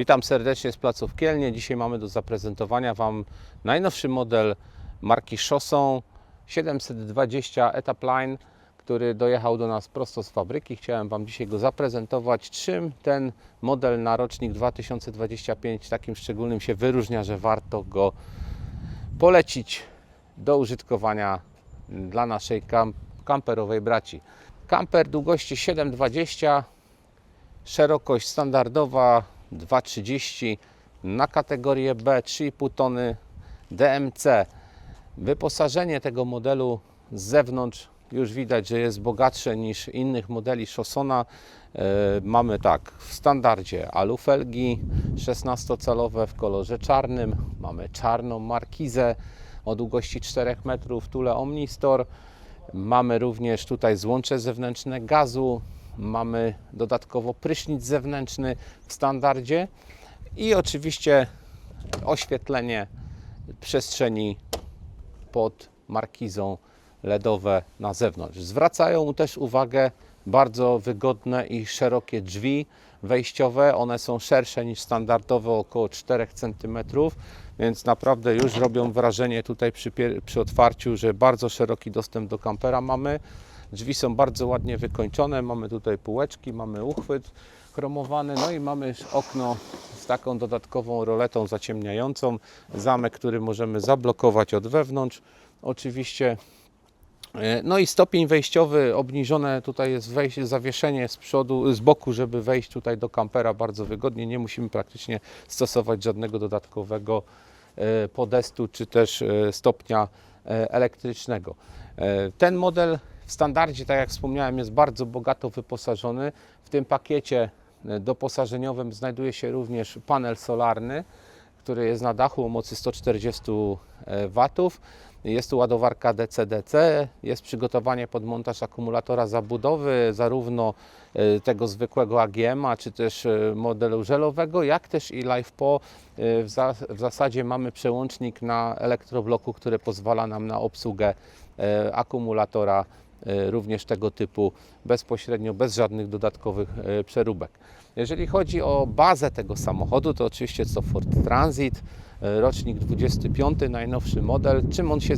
Witam serdecznie z placu w Kielnie. Dzisiaj mamy do zaprezentowania Wam najnowszy model marki Chauson 720 Etapline, który dojechał do nas prosto z fabryki. Chciałem Wam dzisiaj go zaprezentować. Czym ten model na rocznik 2025 takim szczególnym się wyróżnia, że warto go polecić do użytkowania dla naszej kam- kamperowej braci. Kamper długości 720 szerokość standardowa 2,30 na kategorię B 3,5 tony DMC. Wyposażenie tego modelu z zewnątrz już widać, że jest bogatsze niż innych modeli Chaussona. E, mamy tak, w standardzie alufelgi 16-calowe w kolorze czarnym, mamy czarną markizę o długości 4 metrów, Tule Omnistor. Mamy również tutaj złącze zewnętrzne gazu, mamy dodatkowo prysznic zewnętrzny w standardzie i oczywiście oświetlenie przestrzeni pod markizą LEDowe na zewnątrz. Zwracają też uwagę bardzo wygodne i szerokie drzwi wejściowe. One są szersze niż standardowe, około 4 cm, więc naprawdę już robią wrażenie tutaj przy, przy otwarciu, że bardzo szeroki dostęp do kampera mamy. Drzwi są bardzo ładnie wykończone. Mamy tutaj półeczki, mamy uchwyt chromowany, no i mamy okno z taką dodatkową roletą zaciemniającą. Zamek, który możemy zablokować od wewnątrz. Oczywiście E, no i stopień wejściowy obniżone tutaj jest zawieszenie z przodu, z boku, żeby wejść tutaj do kampera bardzo wygodnie. Nie musimy praktycznie stosować żadnego dodatkowego e, podestu czy też e, stopnia elektrycznego. Ten model w standardzie, tak jak wspomniałem, jest bardzo bogato wyposażony. W tym pakiecie e, doposażeniowym znajduje się również panel solarny, który jest na dachu o mocy 140 W. Jest tu ładowarka DC-DC, jest przygotowanie pod montaż akumulatora zabudowy, zarówno e, tego zwykłego AGM-a, czy też e, modelu żelowego, jak też i LivePo. E, W, w zasadzie mamy przełącznik na elektrobloku, który pozwala nam na obsługę e, akumulatora e, również tego typu bezpośrednio, bez żadnych dodatkowych e, przeróbek. Jeżeli chodzi o bazę tego samochodu, to oczywiście to Ford Transit, e, rocznik 25, najnowszy model. Czym on się,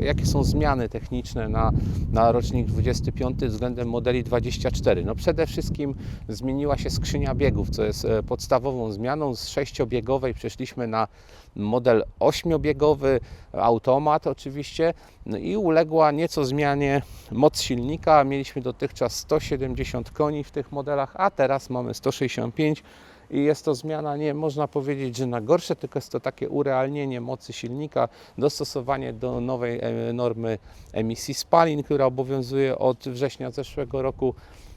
jakie są zmiany techniczne na, na rocznik 25 względem modeli 24? No przede wszystkim zmieniła się skrzynia biegów, co jest e, podstawową zmianą. Z sześciobiegowej przeszliśmy na model ośmiobiegowy, automat oczywiście no i uległa nieco zmianie moc silnika. Mieliśmy dotychczas 170 koni w tych modelach, a teraz mamy 165 i jest to zmiana, nie można powiedzieć, że na gorsze, tylko jest to takie urealnienie mocy silnika, dostosowanie do nowej e, normy emisji spalin, która obowiązuje od września zeszłego roku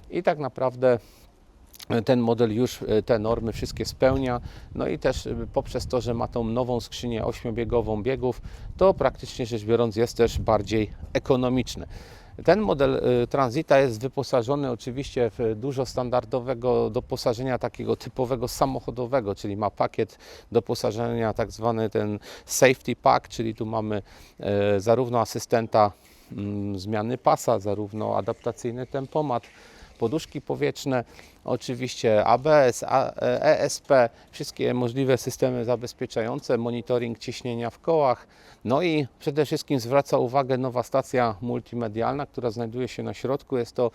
i tak naprawdę ten model już e, te normy wszystkie spełnia. No i też e, poprzez to, że ma tą nową skrzynię ośmiobiegową biegów, to praktycznie rzecz biorąc jest też bardziej ekonomiczny. Ten model e, Transita jest wyposażony oczywiście w dużo standardowego doposażenia takiego typowego samochodowego, czyli ma pakiet doposażenia tak zwany ten safety pack, czyli tu mamy zarówno asystenta mm, zmiany pasa, zarówno adaptacyjny tempomat, poduszki powietrzne, oczywiście ABS, A- e, ESP, wszystkie możliwe systemy zabezpieczające, monitoring ciśnienia w kołach. No i przede wszystkim zwraca uwagę nowa stacja multimedialna, która znajduje się na środku. Jest to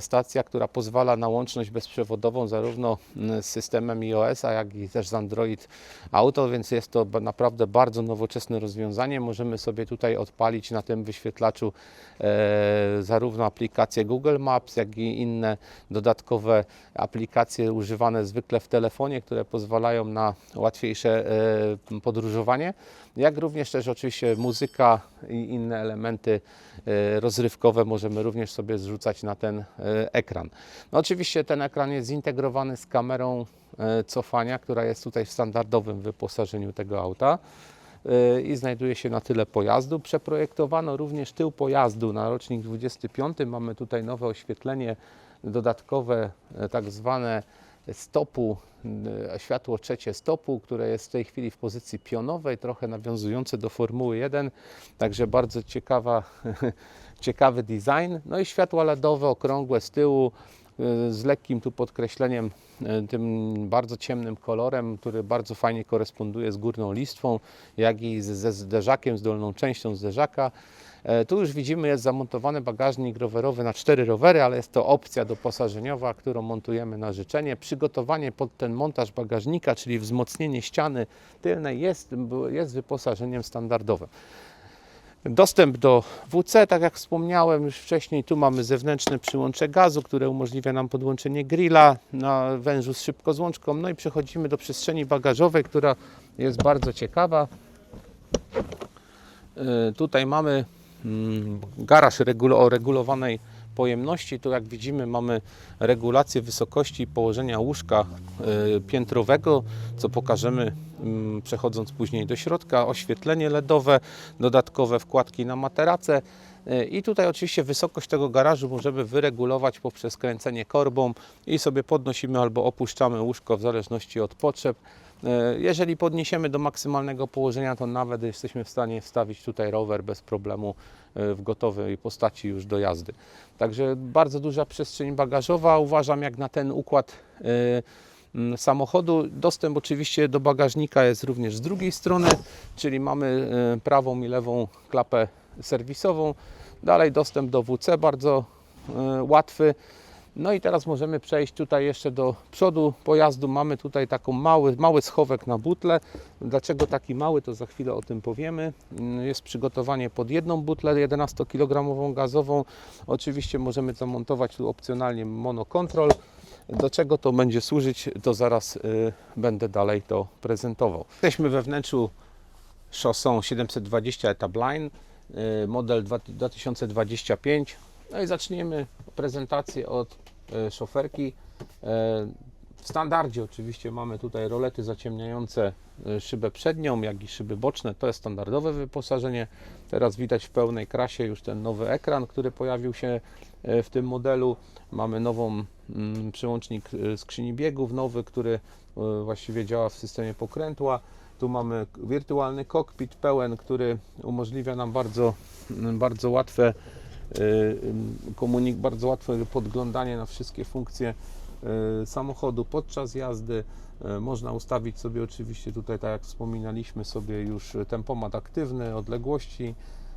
stacja, która pozwala na łączność bezprzewodową zarówno mm, z systemem iOS, a jak i też z Android Auto, więc jest to naprawdę bardzo nowoczesne rozwiązanie. Możemy sobie tutaj odpalić na tym wyświetlaczu e, zarówno aplikacje Google Maps, jak i inne dodatkowe aplikacje używane zwykle w telefonie, które pozwalają na łatwiejsze e, podróżowanie, jak również też oczywiście muzyka i inne elementy e, rozrywkowe możemy również sobie zrzucać na ten e, ekran. No oczywiście ten ekran jest zintegrowany z kamerą cofania, która jest tutaj w standardowym wyposażeniu tego auta i znajduje się na tyle pojazdu. Przeprojektowano również tył pojazdu na rocznik 25. Mamy tutaj nowe oświetlenie dodatkowe, e, tak zwane stopu, e, światło trzecie stopu, które jest w tej chwili w pozycji pionowej, trochę nawiązujące do Formuły 1, także bardzo ciekawa, ciekawy design. No i światła LEDowe, okrągłe z tyłu, e, z lekkim tu podkreśleniem, tym bardzo ciemnym kolorem, który bardzo fajnie koresponduje z górną listwą, jak i ze zderzakiem, z dolną częścią zderzaka. E, Tu już widzimy, jest zamontowany bagażnik rowerowy na cztery rowery, ale jest to opcja doposażeniowa, którą montujemy na życzenie. Przygotowanie pod ten montaż bagażnika, czyli wzmocnienie ściany tylnej jest, jest wyposażeniem standardowym. Dostęp do WC, tak jak wspomniałem już wcześniej, tu mamy zewnętrzne przyłącze gazu, które umożliwia nam podłączenie grilla na wężu z szybkozłączką. No i przechodzimy do przestrzeni bagażowej, która jest bardzo ciekawa. E, Tutaj mamy garaż regul- o regulowanej pojemności. Tu jak widzimy mamy regulację wysokości i położenia łóżka e, piętrowego, co pokażemy mm, przechodząc później do środka. Oświetlenie LEDowe, dodatkowe wkładki na materace. E, I tutaj oczywiście wysokość tego garażu możemy wyregulować poprzez kręcenie korbą i sobie podnosimy albo opuszczamy łóżko w zależności od potrzeb. E, Jeżeli podniesiemy do maksymalnego położenia, to nawet jesteśmy w stanie wstawić tutaj rower bez problemu e, w gotowej postaci już do jazdy. Także bardzo duża przestrzeń bagażowa. Uważam jak na ten układ e, samochodu. Dostęp oczywiście do bagażnika jest również z drugiej strony, czyli mamy prawą i lewą klapę serwisową. Dalej dostęp do WC bardzo łatwy. No i teraz możemy przejść tutaj jeszcze do przodu pojazdu. Mamy tutaj taką mały, mały schowek na butle. Dlaczego taki mały, to za chwilę o tym powiemy. Jest przygotowanie pod jedną butlę 11-kg gazową. Oczywiście możemy zamontować tu opcjonalnie monokontrol. Do czego to będzie służyć, to zaraz y, będę dalej to prezentował. Jesteśmy we wnętrzu szosą 720 Etabline, y, model dwa- 2025. No i zaczniemy prezentację od szoferki. E, W standardzie oczywiście mamy tutaj rolety zaciemniające y, szybę przednią, jak i szyby boczne. To jest standardowe wyposażenie. Teraz widać w pełnej krasie już ten nowy ekran, który pojawił się w tym modelu. Mamy nową mm, przełącznik skrzyni biegów, nowy, który właściwie działa w systemie pokrętła. Tu mamy wirtualny kokpit pełen, który umożliwia nam bardzo, bardzo łatwe komunik, bardzo łatwe podglądanie na wszystkie funkcje y, samochodu podczas jazdy. Y, Można ustawić sobie oczywiście tutaj, tak jak wspominaliśmy sobie już tempomat aktywny, odległości.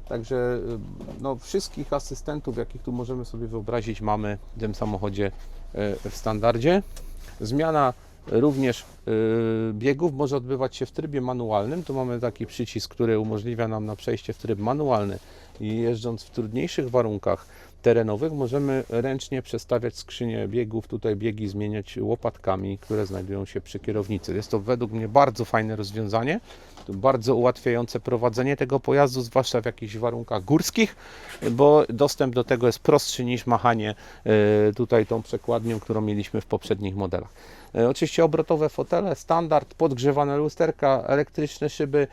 Także y, no, wszystkich asystentów, jakich tu możemy sobie wyobrazić, mamy w tym samochodzie y, w standardzie. Zmiana również y, biegów może odbywać się w trybie manualnym. Tu mamy taki przycisk, który umożliwia nam na przejście w tryb manualny i jeżdżąc w trudniejszych warunkach terenowych możemy ręcznie przestawiać skrzynię biegów, tutaj biegi zmieniać łopatkami, które znajdują się przy kierownicy. Jest to według mnie bardzo fajne rozwiązanie, bardzo ułatwiające prowadzenie tego pojazdu, zwłaszcza w jakichś warunkach górskich, bo dostęp do tego jest prostszy niż machanie e, tutaj tą przekładnią, którą mieliśmy w poprzednich modelach. E, Oczywiście obrotowe fotele, standard, podgrzewane lusterka, elektryczne szyby,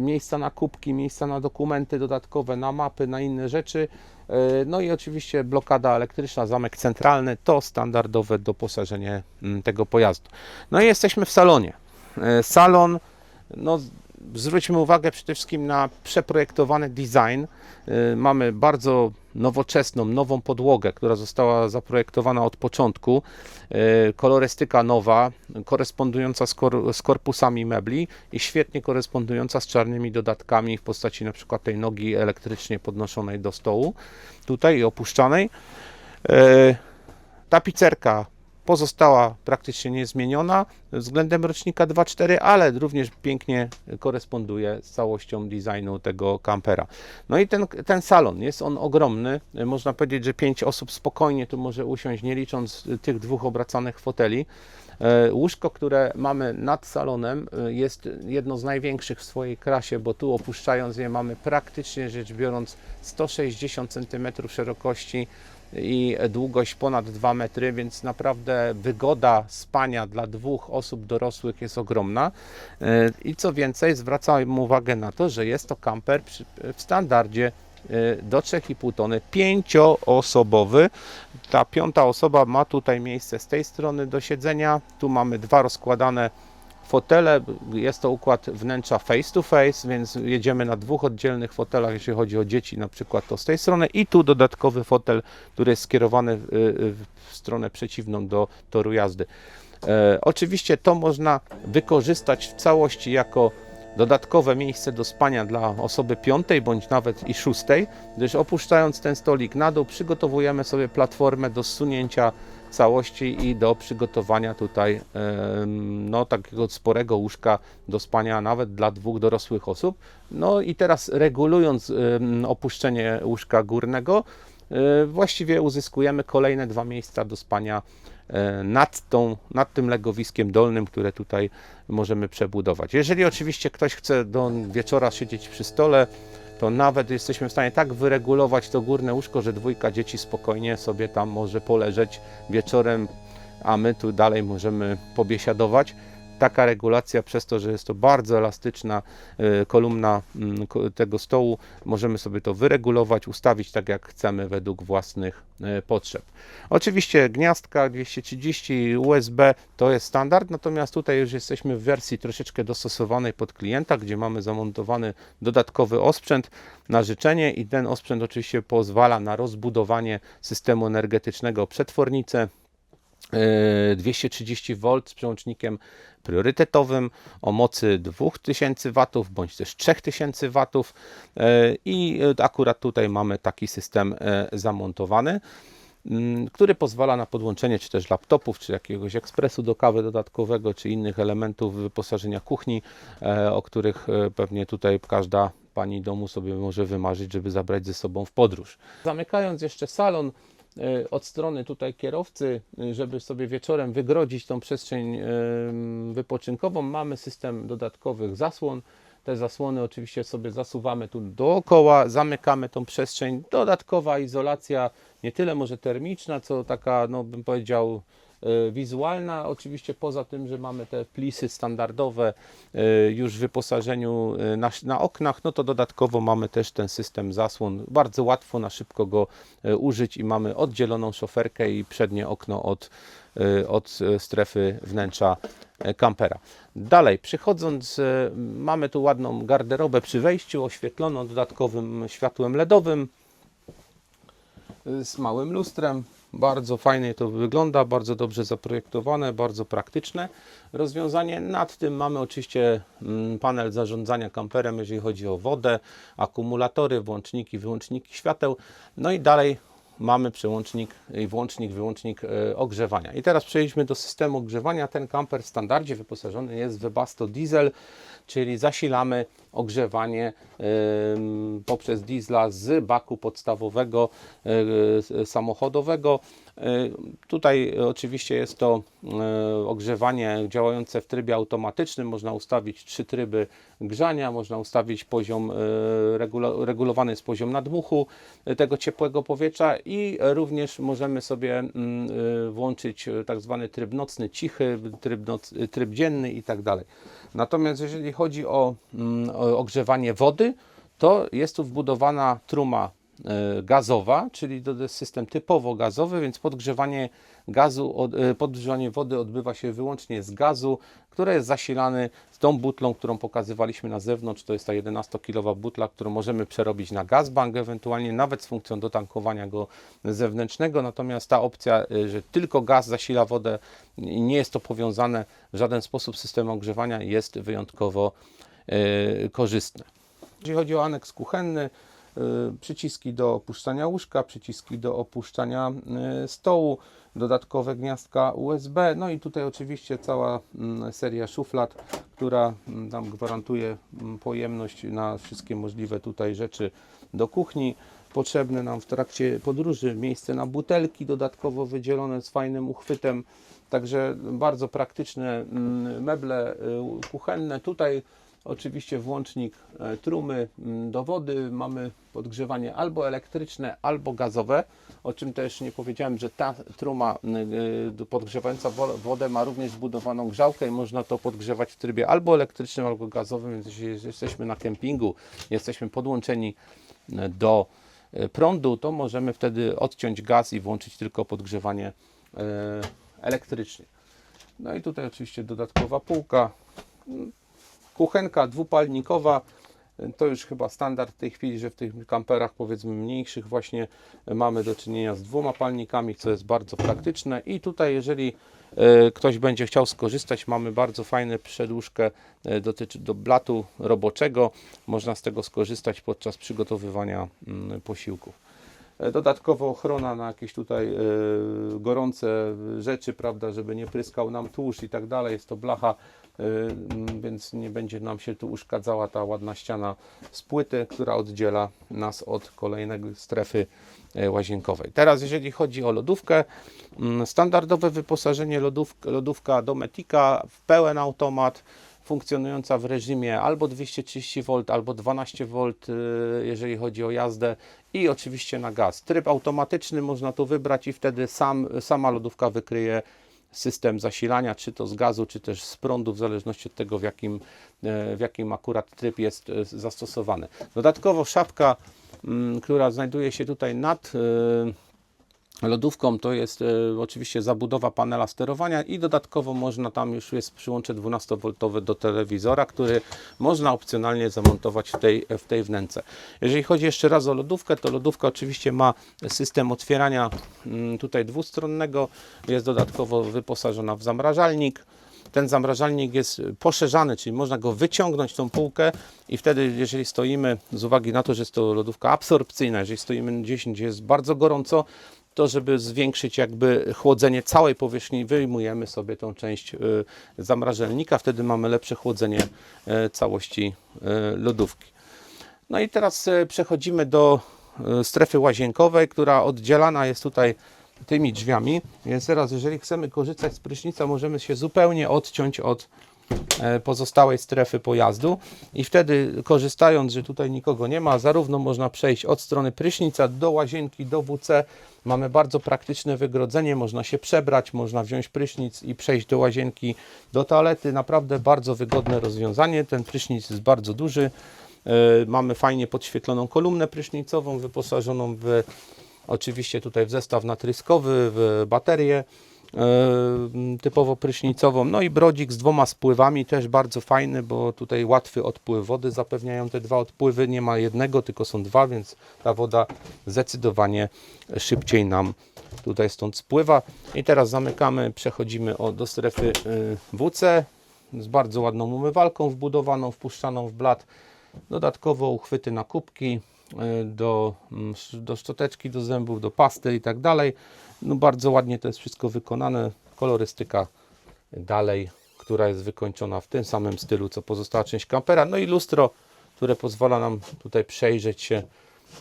miejsca na kubki, miejsca na dokumenty dodatkowe, na mapy, na inne rzeczy. E, No i oczywiście blokada elektryczna, zamek centralny to standardowe doposażenie mm, tego pojazdu. No i jesteśmy w salonie. E, Salon, no zwróćmy uwagę przede wszystkim na przeprojektowany design. Mamy bardzo nowoczesną, nową podłogę, która została zaprojektowana od początku. E, Kolorystyka nowa, korespondująca z, kor- z korpusami mebli i świetnie korespondująca z czarnymi dodatkami w postaci na przykład tej nogi elektrycznie podnoszonej do stołu tutaj i opuszczanej. E, Tapicerka pozostała praktycznie niezmieniona względem rocznika 2.4, ale również pięknie koresponduje z całością designu tego kampera. No i ten, ten salon, jest on ogromny. Można powiedzieć, że pięć osób spokojnie tu może usiąść, nie licząc tych dwóch obracanych foteli. E, Łóżko, które mamy nad salonem, e, jest jedno z największych w swojej klasie, bo tu opuszczając je mamy praktycznie rzecz biorąc 160 cm szerokości i długość ponad 2 metry, więc naprawdę wygoda spania dla dwóch osób dorosłych jest ogromna. E, I co więcej, zwracam uwagę na to, że jest to kamper w standardzie e, do 3,5 tony, pięcioosobowy. Ta piąta osoba ma tutaj miejsce z tej strony do siedzenia. Tu mamy dwa rozkładane fotele, jest to układ wnętrza face to face, więc jedziemy na dwóch oddzielnych fotelach, jeśli chodzi o dzieci na przykład to z tej strony i tu dodatkowy fotel, który jest skierowany w, y, w stronę przeciwną do toru jazdy. E, oczywiście to można wykorzystać w całości jako dodatkowe miejsce do spania dla osoby piątej bądź nawet i szóstej, gdyż opuszczając ten stolik na dół przygotowujemy sobie platformę do zsunięcia całości i do przygotowania tutaj no, takiego sporego łóżka do spania nawet dla dwóch dorosłych osób. No i teraz regulując opuszczenie łóżka górnego, e, właściwie uzyskujemy kolejne dwa miejsca do spania e, nad, tą, nad tym legowiskiem dolnym, które tutaj możemy przebudować. Jeżeli oczywiście ktoś chce do wieczora siedzieć przy stole, to nawet jesteśmy w stanie tak wyregulować to górne łóżko, że dwójka dzieci spokojnie sobie tam może poleżeć wieczorem, a my tu dalej możemy pobiesiadować. Taka regulacja przez to, że jest to bardzo elastyczna e, kolumna mm, tego stołu, możemy sobie to wyregulować, ustawić tak jak chcemy według własnych e, potrzeb. Oczywiście gniazdka 230 USB to jest standard, natomiast tutaj już jesteśmy w wersji troszeczkę dostosowanej pod klienta, gdzie mamy zamontowany dodatkowy osprzęt na życzenie i ten osprzęt oczywiście pozwala na rozbudowanie systemu energetycznego o przetwornicę, e, 230 V z przełącznikiem priorytetowym o mocy 2000 W bądź też 3000 W e, i e, akurat tutaj mamy taki system e, zamontowany mm, który pozwala na podłączenie czy też laptopów, czy jakiegoś ekspresu do kawy dodatkowego, czy innych elementów wyposażenia kuchni, e, o których e, pewnie tutaj każda pani domu sobie może wymarzyć, żeby zabrać ze sobą w podróż. Zamykając jeszcze salon, e, od strony tutaj kierowcy, e, żeby sobie wieczorem wygrodzić tą przestrzeń e, wypoczynkową, mamy system dodatkowych zasłon. Te zasłony oczywiście sobie zasuwamy tu dookoła, zamykamy tą przestrzeń. Dodatkowa izolacja, nie tyle może termiczna, co taka, no bym powiedział, e, wizualna. Oczywiście poza tym, że mamy te plisy standardowe e, już w wyposażeniu e, na, na oknach, no to dodatkowo mamy też ten system zasłon. Bardzo łatwo na szybko go e, użyć i mamy oddzieloną szoferkę i przednie okno od, e, od e, strefy wnętrza e, kampera. Dalej, przychodząc, e, mamy tu ładną garderobę przy wejściu, oświetloną dodatkowym światłem LEDowym z małym lustrem. Bardzo fajnie to wygląda, bardzo dobrze zaprojektowane, bardzo praktyczne rozwiązanie. Nad tym mamy oczywiście mm, panel zarządzania kamperem, jeżeli chodzi o wodę, akumulatory, włączniki, wyłączniki świateł. No i dalej mamy przełącznik i włącznik, wyłącznik e, ogrzewania. I teraz przejdźmy do systemu ogrzewania. Ten kamper w standardzie wyposażony jest w Webasto Diesel, czyli zasilamy ogrzewanie poprzez diesla z baku podstawowego e, samochodowego. E, Tutaj oczywiście jest to e, ogrzewanie działające w trybie automatycznym. Można ustawić trzy tryby grzania, można ustawić poziom, regula- regulowany jest poziom nadmuchu tego ciepłego powietrza i również możemy sobie mm, włączyć tak zwany tryb nocny, cichy, tryb, noc, tryb dzienny i tak dalej. Natomiast jeżeli chodzi o, mm, ogrzewanie wody, to jest tu wbudowana truma gazowa, czyli to jest system typowo gazowy, więc podgrzewanie gazu, e, podgrzewanie wody odbywa się wyłącznie z gazu, który jest zasilany z tą butlą, którą pokazywaliśmy na zewnątrz. To jest ta 11 kW butla, którą możemy przerobić na gazbank, ewentualnie nawet z funkcją dotankowania go zewnętrznego. Natomiast ta opcja, e, że tylko gaz zasila wodę i nie jest to powiązane w żaden sposób z systemem ogrzewania, jest wyjątkowo e, korzystne. Jeśli chodzi o aneks kuchenny, przyciski do opuszczania łóżka, przyciski do opuszczania y, stołu, dodatkowe gniazdka USB, no i tutaj oczywiście cała mm, seria szuflad, która mm, nam gwarantuje mm, pojemność na wszystkie możliwe tutaj rzeczy do kuchni. Potrzebne nam w trakcie podróży miejsce na butelki, dodatkowo wydzielone z fajnym uchwytem. Także bardzo praktyczne meble y, kuchenne. Tutaj Oczywiście włącznik e, trumy mm, do wody. Mamy podgrzewanie albo elektryczne, albo gazowe. O czym też nie powiedziałem, że ta truma y, y, podgrzewająca wo- wodę ma również wbudowaną grzałkę i można to podgrzewać w trybie albo elektrycznym, albo gazowym. Więc jeśli jesteśmy na kempingu, jesteśmy podłączeni e, do e, prądu, to możemy wtedy odciąć gaz i włączyć tylko podgrzewanie e, elektrycznie. No i tutaj oczywiście dodatkowa półka Kuchenka dwupalnikowa, to już chyba standard w tej chwili, że w tych kamperach powiedzmy mniejszych właśnie mamy do czynienia z dwoma palnikami, co jest bardzo praktyczne i tutaj jeżeli e, ktoś będzie chciał skorzystać, mamy bardzo fajne przedłużkę e, dotyczy do blatu roboczego, można z tego skorzystać podczas przygotowywania mm, posiłków. E, Dodatkowo ochrona na jakieś tutaj gorące rzeczy, prawda, żeby nie pryskał nam tłuszcz i tak dalej. Jest to blacha, więc nie będzie nam się tu uszkadzała ta ładna ściana z płyty, która oddziela nas od kolejnej strefy e, łazienkowej. Teraz jeżeli chodzi o lodówkę, mm, standardowe wyposażenie lodówka, lodówka w pełen automat, funkcjonująca w reżimie albo 230V, albo 12V, y, jeżeli chodzi o jazdę i oczywiście na gaz. Tryb automatyczny można tu wybrać i wtedy sam, sama lodówka wykryje system zasilania, czy to z gazu, czy też z prądu, w zależności od tego, w jakim, e, w jakim akurat tryb jest e, zastosowany. Dodatkowo szafka, mm, która znajduje się tutaj nad e, lodówką to jest e, oczywiście zabudowa panela sterowania i dodatkowo można tam już jest przyłącze 12V do telewizora, który można opcjonalnie zamontować w tej, w tej wnęce. Jeżeli chodzi jeszcze raz o lodówkę, to lodówka oczywiście ma system otwierania mm, tutaj dwustronnego, jest dodatkowo wyposażona w zamrażalnik. Ten zamrażalnik jest poszerzany, czyli można go wyciągnąć tą półkę i wtedy, jeżeli stoimy, z uwagi na to, że jest to lodówka absorpcyjna, jeżeli stoimy gdzieś, gdzie jest bardzo gorąco, to żeby zwiększyć jakby chłodzenie całej powierzchni, wyjmujemy sobie tą część y, zamrażalnika, wtedy mamy lepsze chłodzenie y, całości y, lodówki. No i teraz przechodzimy do strefy łazienkowej, która oddzielana jest tutaj tymi drzwiami. Więc teraz, jeżeli chcemy korzystać z prysznica, możemy się zupełnie odciąć od pozostałej strefy pojazdu i wtedy korzystając, że tutaj nikogo nie ma, zarówno można przejść od strony prysznica do łazienki, do WC. Mamy bardzo praktyczne wygrodzenie, można się przebrać, można wziąć prysznic i przejść do łazienki, do toalety. Naprawdę bardzo wygodne rozwiązanie. Ten prysznic jest bardzo duży. E, Mamy fajnie podświetloną kolumnę prysznicową, wyposażoną w oczywiście tutaj w zestaw natryskowy, w baterię e, typowo prysznicową. No i brodzik z dwoma spływami, też bardzo fajny, bo tutaj łatwy odpływ wody zapewniają te dwa odpływy. Nie ma jednego, tylko są dwa, więc ta woda zdecydowanie szybciej nam tutaj stąd spływa. I teraz zamykamy, przechodzimy do strefy y, WC z bardzo ładną umywalką wbudowaną, wpuszczaną w blat. Dodatkowo uchwyty na kubki do, mm, do szczoteczki, do zębów, do pasty i tak dalej. No bardzo ładnie to jest wszystko wykonane. Kolorystyka dalej, która jest wykończona w tym samym stylu, co pozostała część kampera. No i lustro, które pozwala nam tutaj przejrzeć się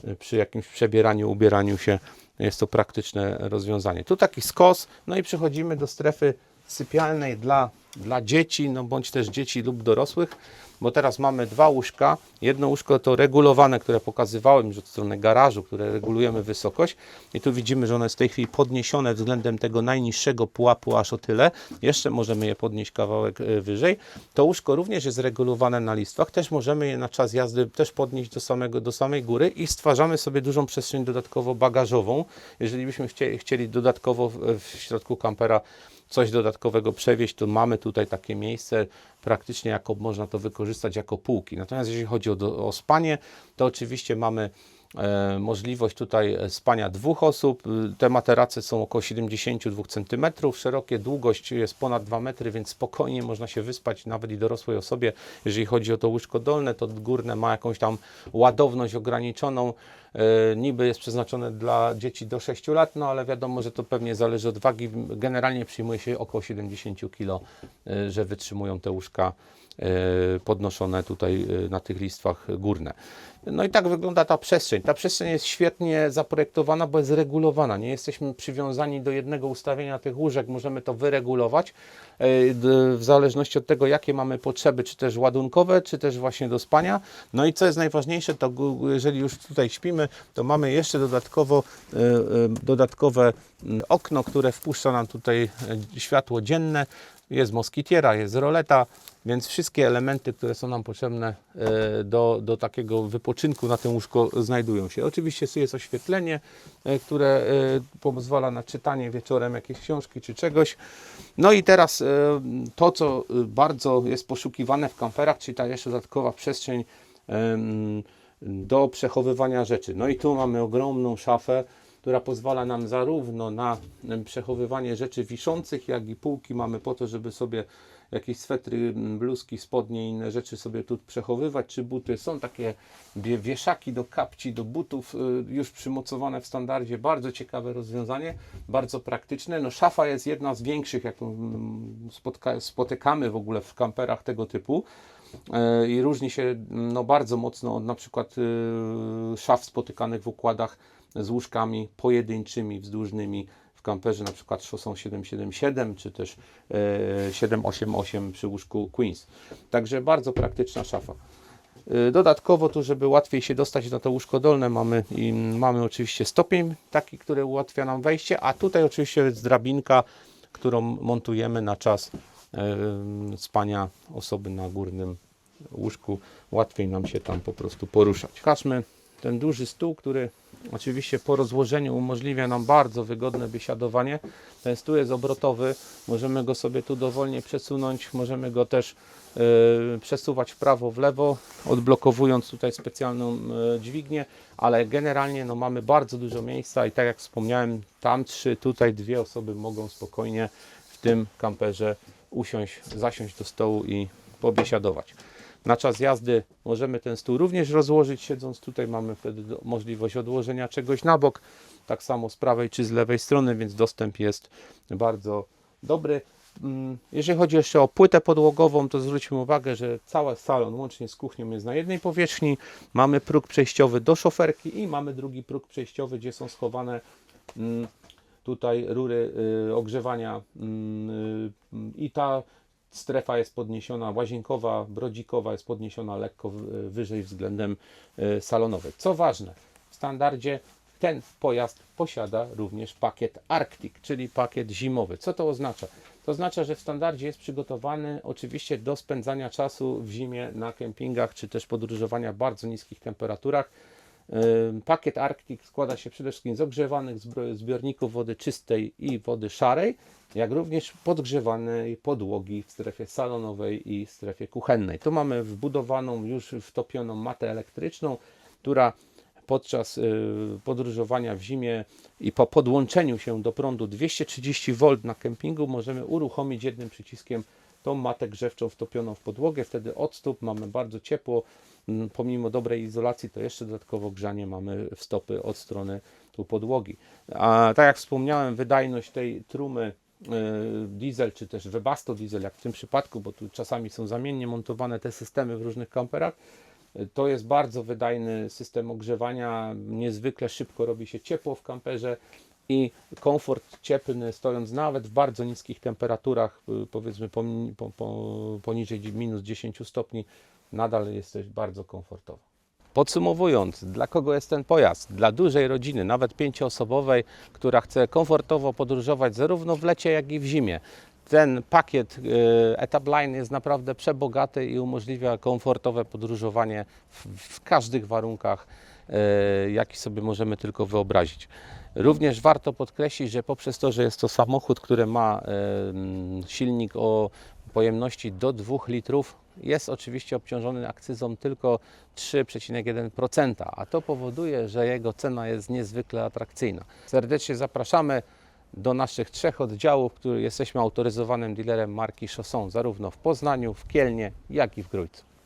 y, przy jakimś przebieraniu, ubieraniu się. Jest to praktyczne rozwiązanie. Tu taki skos, no i przechodzimy do strefy sypialnej dla, dla dzieci, no bądź też dzieci lub dorosłych, bo teraz mamy dwa łóżka. Jedno łóżko to regulowane, które pokazywałem już od strony garażu, które regulujemy wysokość i tu widzimy, że ono jest w tej chwili podniesione względem tego najniższego pułapu aż o tyle. Jeszcze możemy je podnieść kawałek e, wyżej. To łóżko również jest regulowane na listwach, też możemy je na czas jazdy też podnieść do, samego, do samej góry i stwarzamy sobie dużą przestrzeń dodatkowo bagażową. Jeżeli byśmy chcieli, dodatkowo w środku kampera coś dodatkowego przewieźć, to mamy tutaj takie miejsce, praktycznie jako można to wykorzystać jako półki. Natomiast jeżeli chodzi o, o spanie, to oczywiście mamy możliwość tutaj e, spania dwóch osób. Y, Te materace są około 72 cm, szerokie, długość jest ponad 2 metry, więc spokojnie można się wyspać nawet i dorosłej osobie. Jeżeli chodzi o to łóżko dolne, to górne ma jakąś tam ładowność ograniczoną. E, Niby jest przeznaczone dla dzieci do 6 lat, no ale wiadomo, że to pewnie zależy od wagi. Generalnie przyjmuje się około 70 kg, e, że wytrzymują te łóżka e, podnoszone tutaj e, na tych listwach górne. No i tak wygląda ta przestrzeń. Ta przestrzeń jest świetnie zaprojektowana, bo jest regulowana. Nie jesteśmy przywiązani do jednego ustawienia tych łóżek, możemy to wyregulować e, w zależności od tego, jakie mamy potrzeby, czy też ładunkowe, czy też właśnie do spania. No i co jest najważniejsze, to jeżeli już tutaj śpimy, to mamy jeszcze dodatkowo e, e, dodatkowe okno, które wpuszcza nam tutaj e, światło dzienne. Jest moskitiera, jest roleta, więc wszystkie elementy, które są nam potrzebne e, do, do takiego wypoczynku na tym łóżko znajdują się. Oczywiście jest oświetlenie, e, które e, pozwala na czytanie wieczorem jakiejś książki czy czegoś. No i teraz to, co bardzo jest poszukiwane w kamperach, czyli ta jeszcze dodatkowa przestrzeń do przechowywania rzeczy. No i tu mamy ogromną szafę, która pozwala nam zarówno na przechowywanie rzeczy wiszących, jak i półki mamy po to, żeby sobie jakieś swetry, bluzki, spodnie i inne rzeczy sobie tu przechowywać, czy buty. Są takie wie- wieszaki do kapci, do butów y, już przymocowane w standardzie. Bardzo ciekawe rozwiązanie, bardzo praktyczne. No szafa jest jedna z większych, jaką spotykamy w ogóle w kamperach tego typu. E, i różni się no, bardzo mocno od na przykład y, szaf spotykanych w układach z łóżkami pojedynczymi, wzdłużnymi w kamperze, na przykład szosą 777 czy też e, 788 przy łóżku Queens. Także bardzo praktyczna szafa. Y, Dodatkowo tu, żeby łatwiej się dostać na to łóżko dolne, mamy, mamy oczywiście stopień taki, który ułatwia nam wejście, a tutaj oczywiście jest drabinka, którą montujemy na czas e, spania osoby na górnym łóżku. Łatwiej nam się tam po prostu poruszać. Pokażmy ten duży stół, który oczywiście po rozłożeniu umożliwia nam bardzo wygodne biesiadowanie. Ten stół jest obrotowy, możemy go sobie tu dowolnie przesunąć, możemy go też e, przesuwać w prawo, w lewo, odblokowując tutaj specjalną e, dźwignię, ale generalnie no, mamy bardzo dużo miejsca i tak jak wspomniałem, tam trzy, tutaj dwie osoby mogą spokojnie w tym kamperze usiąść, zasiąść do stołu i pobiesiadować. Na czas jazdy możemy ten stół również rozłożyć, siedząc tutaj mamy wtedy możliwość odłożenia czegoś na bok, tak samo z prawej czy z lewej strony, więc dostęp jest bardzo dobry. Mm, Jeżeli chodzi jeszcze o płytę podłogową, to zwróćmy uwagę, że cały salon łącznie z kuchnią jest na jednej powierzchni. Mamy próg przejściowy do szoferki i mamy drugi próg przejściowy, gdzie są schowane mm, tutaj rury y, ogrzewania mm, y, i ta strefa jest podniesiona, łazienkowa, brodzikowa jest podniesiona lekko wyżej względem y, salonowej. Co ważne, w standardzie ten pojazd posiada również pakiet Arctic, czyli pakiet zimowy. Co to oznacza? To oznacza, że w standardzie jest przygotowany oczywiście do spędzania czasu w zimie na kempingach, czy też podróżowania w bardzo niskich temperaturach. Pakiet Arctic składa się przede wszystkim z ogrzewanych zbiorników wody czystej i wody szarej, jak również podgrzewanej podłogi w strefie salonowej i strefie kuchennej. Tu mamy wbudowaną, już wtopioną matę elektryczną, która podczas y, podróżowania w zimie i po podłączeniu się do prądu 230 V na kempingu możemy uruchomić jednym przyciskiem tą matę grzewczą wtopioną w podłogę. Wtedy odstóp mamy bardzo ciepło. Mm, Pomimo dobrej izolacji, to jeszcze dodatkowo grzanie mamy w stopy od strony tu podłogi. A tak jak wspomniałem, wydajność tej trumy y, diesel, czy też Webasto diesel, jak w tym przypadku, bo tu czasami są zamiennie montowane te systemy w różnych kamperach, y, to jest bardzo wydajny system ogrzewania, niezwykle szybko robi się ciepło w kamperze i komfort cieplny, stojąc nawet w bardzo niskich temperaturach, y, powiedzmy poni- po, po, poniżej minus 10 stopni, nadal jesteś bardzo komfortowo. Podsumowując, dla kogo jest ten pojazd? Dla dużej rodziny, nawet pięcioosobowej, która chce komfortowo podróżować zarówno w lecie, jak i w zimie. Ten pakiet y, Etap Line jest naprawdę przebogaty i umożliwia komfortowe podróżowanie w, w każdych warunkach, y, jaki sobie możemy tylko wyobrazić. Również warto podkreślić, że poprzez to, że jest to samochód, który ma em, silnik o pojemności do 2 litrów, jest oczywiście obciążony akcyzą tylko 3,1%, a to powoduje, że jego cena jest niezwykle atrakcyjna. Serdecznie zapraszamy do naszych trzech oddziałów, w których jesteśmy autoryzowanym dealerem marki Chausson, zarówno w Poznaniu, w Kielnie, jak i w Grójcu.